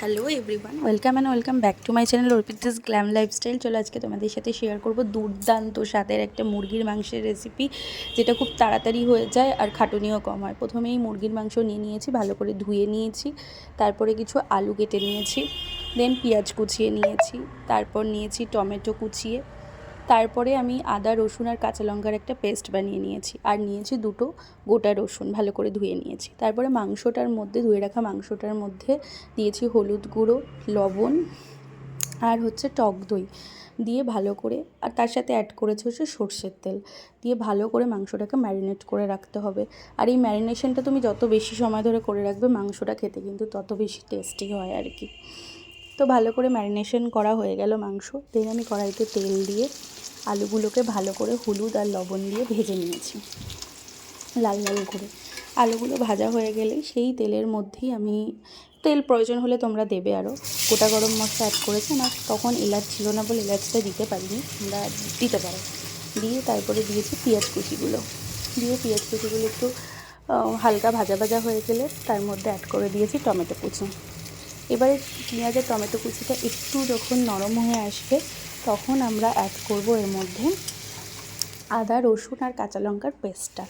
Hello everyone welcome and welcome back to my channel Arpit this glam lifestyle চলো আজকে তোমাদের সাথে share করব দুর্দান্ত স্বাদের একটা মুরগির মাংসের রেসিপি যেটা খুব তাড়াতাড়ি হয়ে যায় আর খাটুনিও কম হয়। প্রথমেই মুরগির মাংস নিয়ে নিয়েছি, ভালো করে ধুয়ে নিয়েছি, তারপরে কিছু আলু কেটে নিয়েছি দেন পেঁয়াজ কুচিয়ে নিয়েছি, তারপর নিয়েছি টমেটো কুচিয়ে তারপরে আমি আদা, রসুন আর কাঁচা লঙ্কার একটা পেস্ট বানিয়ে নিয়েছি। আর নিয়েছি দুটো গোটা রসুন ভালো করে ধুয়ে নিয়েছি। তারপরে মাংসটার মধ্যে, ধুয়ে রাখা মাংসটার মধ্যে দিয়েছি হলুদ গুঁড়ো, লবণ আর হচ্ছে টক দই দিয়ে ভালো করে আর তার সাথে অ্যাড করেছে হচ্ছে সর্ষের তেল দিয়ে ভালো করে মাংসটাকে ম্যারিনেট করে রাখতে হবে। আর এই ম্যারিনেশনটা তুমি যত বেশি সময় ধরে করে রাখবে মাংসটা খেতে কিন্তু তত বেশি টেস্টি হয় আর কি। তো ভালো করে ম্যারিনেশন করা হয়ে গেল মাংস। দেন আমি কড়াইতে তেল দিয়ে আলুগুলোকে ভালো করে হলুদ আর লবণ দিয়ে ভেজে নিয়েছি। লাল লাল করে। আলুগুলো ভাজা হয়ে গেলে সেই তেলের মধ্যেই আমি, তেল প্রয়োজন হলে তোমরা দেবে আরও গোটা গরম মশলা অ্যাড করেছে না, তখন এলাচ ছিল না বলে এলাচটা দিতে পারিনি, তোমরা দিতে পারো। দিয়ে তারপরে দিয়েছি পেঁয়াজ কুচিগুলো। দিয়ে পেঁয়াজ কুচিগুলো একটু হালকা ভাজা ভাজা হয়ে গেলে তার মধ্যে অ্যাড করে দিয়েছি টমেটো কুচি। এবারে পেঁয়াজ আর টমেটো কুচিটা একটু যখন নরম হয়ে আসবে তখন আমরা অ্যাড করব এর মধ্যে আদা, রসুন আর কাঁচা লঙ্কার পেস্টটা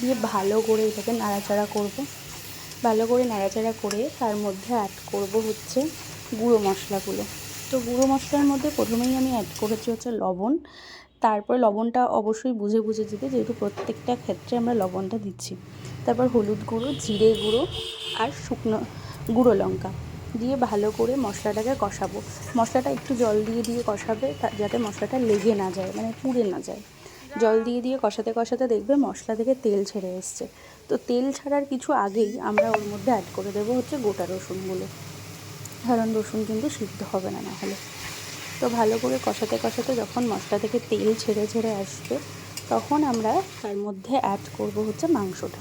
দিয়ে ভালো করে এটাকে নাড়াচাড়া করব। ভালো করে নাড়াচাড়া করে তার মধ্যে অ্যাড করব হচ্ছে গুঁড়ো মশলাগুলো। তো গুঁড়ো মশলার মধ্যে প্রথমেই আমি অ্যাড করেছি হচ্ছে লবণ। তারপর লবণটা অবশ্যই বুঝে বুঝে দিতে, যেহেতু প্রত্যেকটা ক্ষেত্রে আমরা লবণটা দিচ্ছি। তারপর হলুদ গুঁড়ো, জিরে গুঁড়ো আর শুকনো গুঁড়ো লঙ্কা। দিয়ে ভালো করে মশলাটাকে কষাবো। মশলাটা একটু জল দিয়ে দিয়ে কষাবে যাতে মশলাটা লেগে না যায় মানে পুড়ে না যায়। জল দিয়ে দিয়ে কষাতে কষাতে দেখবে মশলা থেকে তেল ছেড়ে এসছে। তো তেল ছাড়ার কিছু আগেই আমরা ওর মধ্যে অ্যাড করে দেবো হচ্ছে গোটা রসুনগুলো। কারণ রসুন কিন্তু সিদ্ধ হবে না নাহলে তো ভালো করে কষাতে কষাতে যখন মশলা থেকে তেল ছেড়ে ছেড়ে আসবে, তখন আমরা তার মধ্যে অ্যাড করব হচ্ছে মাংসটা।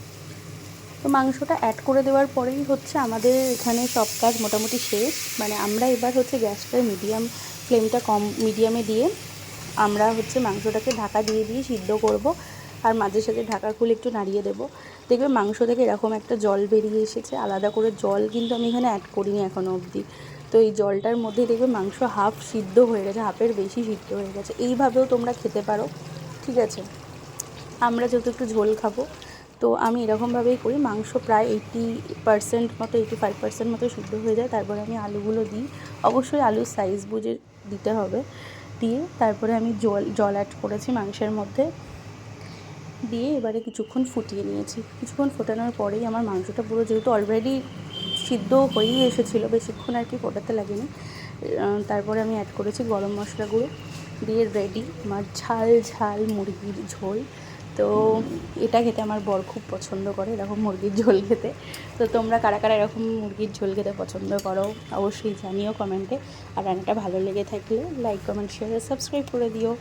তো মাংসটা অ্যাড করে দেওয়ার পরেই হচ্ছে আমাদের এখানে সব কাজ মোটামুটি শেষ। মানে আমরা এবার হচ্ছে গ্যাসটা মিডিয়াম ফ্লেমটা কম মিডিয়ামে দিয়ে আমরা হচ্ছে মাংসটাকে ঢাকা দিয়ে দিয়ে সিদ্ধ করব আর মাঝে সাথে ঢাকা খুলে একটু নাড়িয়ে দেবো। দেখবে মাংস থেকে এরকম একটা জল বেরিয়ে এসেছে, আলাদা করে জল কিন্তু আমি এখানে অ্যাড করিনি এখনও অবধি। তো এই জলটার মধ্যে দেখবে মাংস হাফ সিদ্ধ হয়ে গেছে হাফের বেশি সিদ্ধ হয়ে গেছে। এইভাবেও তোমরা খেতে পারো, ঠিক আছে? আমরা যেহেতু একটু ঝোল খাব তো আমি এরকমভাবেই করি। মাংস প্রায় এইটি পার্সেন্ট মতো এইটি ফাইভ পার্সেন্ট মতো সিদ্ধ হয়ে যায়। তারপরে আমি আলুগুলো দিই। অবশ্যই আলুর সাইজ বুঝে দিতে হবে। দিয়ে তারপরে আমি জল জল অ্যাড করেছি মাংসের মধ্যে। দিয়ে এবারে কিছুক্ষণ ফুটিয়ে নিয়েছি। কিছুক্ষণ ফোটানোর পরেই আমার মাংসটা পুরো যেহেতু অলরেডি সিদ্ধ হয়েই এসেছিল, বেশিক্ষণ আর কি ফোটাতে লাগেনি। তারপরে আমি অ্যাড করেছি গরম মশলা গুঁড়ো। দিয়ে রেডি আমার ঝাল ঝাল মুরগির ঝোল। তো এটা খেতে আমার বর খুব পছন্দ করে, এরকম মুরগির ঝোল খেতে। তো তোমরা কারা কারা এরকম মুরগির ঝোল খেতে পছন্দ করো, অবশ্যই জানিও কমেন্টে। আর রান্নাটা ভালো লেগে থাকলে লাইক কমেন্ট শেয়ার সাবস্ক্রাইব করে দিও।